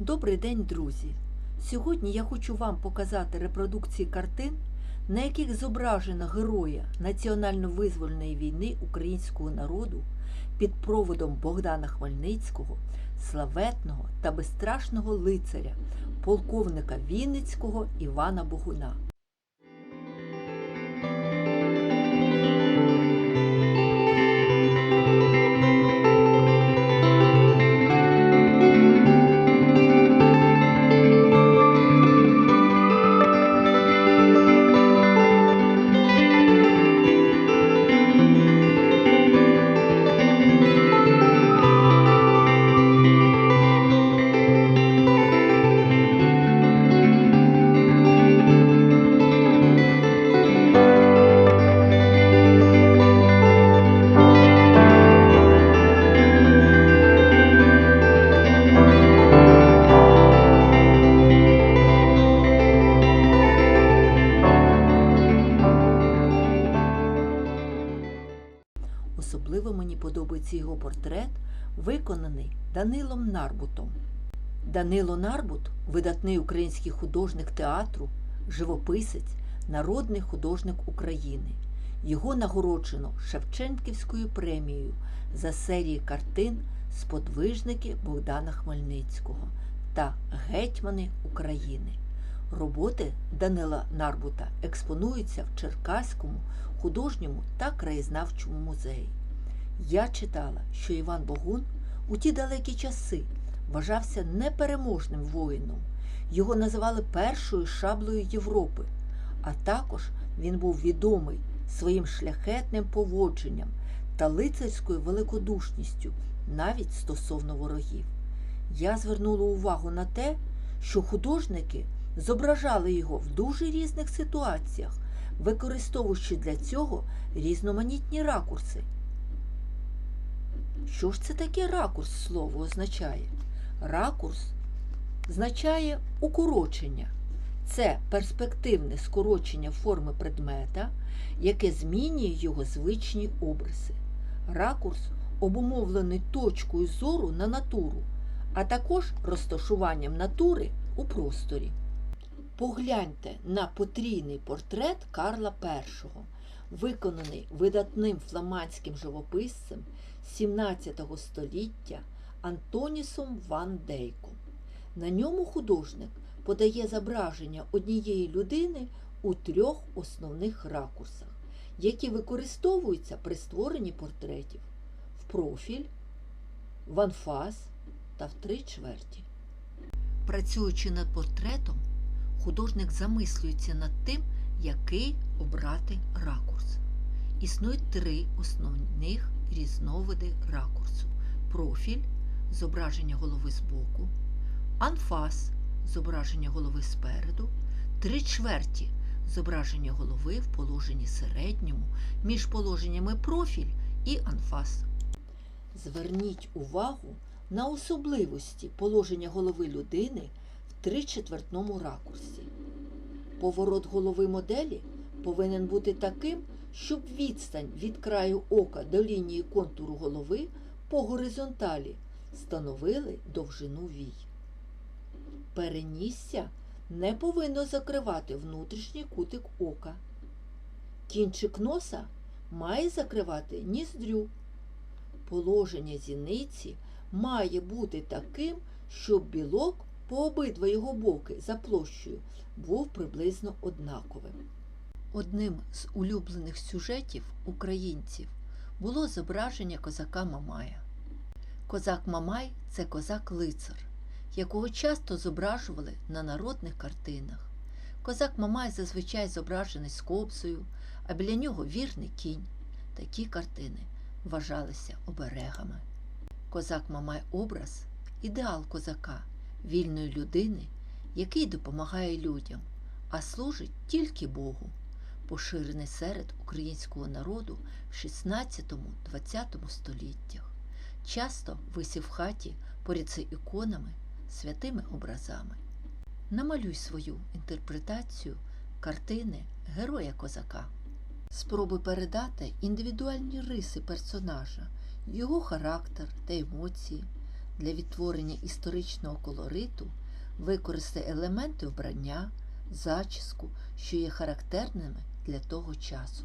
Добрий день, друзі! Сьогодні я хочу вам показати репродукції картин, на яких зображено героя національно-визвольної війни українського народу під проводом Богдана Хмельницького, славетного та безстрашного лицаря, полковника Вінницького Івана Богуна. Особливо мені подобається його портрет, виконаний Данилом Нарбутом. Данило Нарбут видатний український художник театру, живописець, народний художник України. Його нагороджено Шевченківською премією за серії картин Сподвижники Богдана Хмельницького та Гетьмани України. Роботи Данила Нарбута експонуються в Черкаському художньому та краєзнавчому музеї. Я читала, що Іван Богун у ті далекі часи вважався непереможним воїном. Його називали першою шаблею Європи, а також він був відомий своїм шляхетним поводженням та лицарською великодушністю навіть стосовно ворогів. Я звернула увагу на те, що художники зображали його в дуже різних ситуаціях, використовуючи для цього різноманітні ракурси. Що ж це таке ракурс слово означає? Ракурс означає укорочення. Це перспективне скорочення форми предмета, яке змінює його звичні обриси. Ракурс обумовлений точкою зору на натуру, а також розташуванням натури у просторі. Погляньте на потрійний портрет Карла І, виконаний видатним фламандським живописцем 17 століття Антонісом Ван Дейком. На ньому художник подає зображення однієї людини у трьох основних ракурсах, які використовуються при створенні портретів в профіль, в анфас та в три чверті. Працюючи над портретом, художник замислюється над тим, який обрати ракурс. Існують три основних різновиди ракурсу: профіль зображення голови збоку, анфас зображення голови спереду, три чверті зображення голови в положенні середньому між положеннями профіль і анфас. Зверніть увагу на особливості положення голови людини тричетвертному ракурсі. Поворот голови моделі повинен бути таким, щоб відстань від краю ока до лінії контуру голови по горизонталі становили довжину вій. Перенісся не повинно закривати внутрішній кутик ока. Кінчик носа має закривати ніздрю. Положення зіниці має бути таким, щоб білок по обидва його боки за площею був приблизно однаковим. Одним з улюблених сюжетів українців було зображення козака Мамая. Козак Мамай це козак-лицар, якого часто зображували на народних картинах. Козак Мамай зазвичай зображений з кобзою, а біля нього вірний кінь. Такі картини вважалися оберегами. Козак Мамай образ ідеал козака, вільної людини, який допомагає людям, а служить тільки Богу, поширений серед українського народу в 16-20 століттях. Часто висів в хаті поряд з іконами, святими образами. Намалюй свою інтерпретацію картини Героя козака. Спроби передати індивідуальні риси персонажа, його характер та емоції, Для відтворення історичного колориту використай елементи вбрання, зачіску, що є характерними для того часу.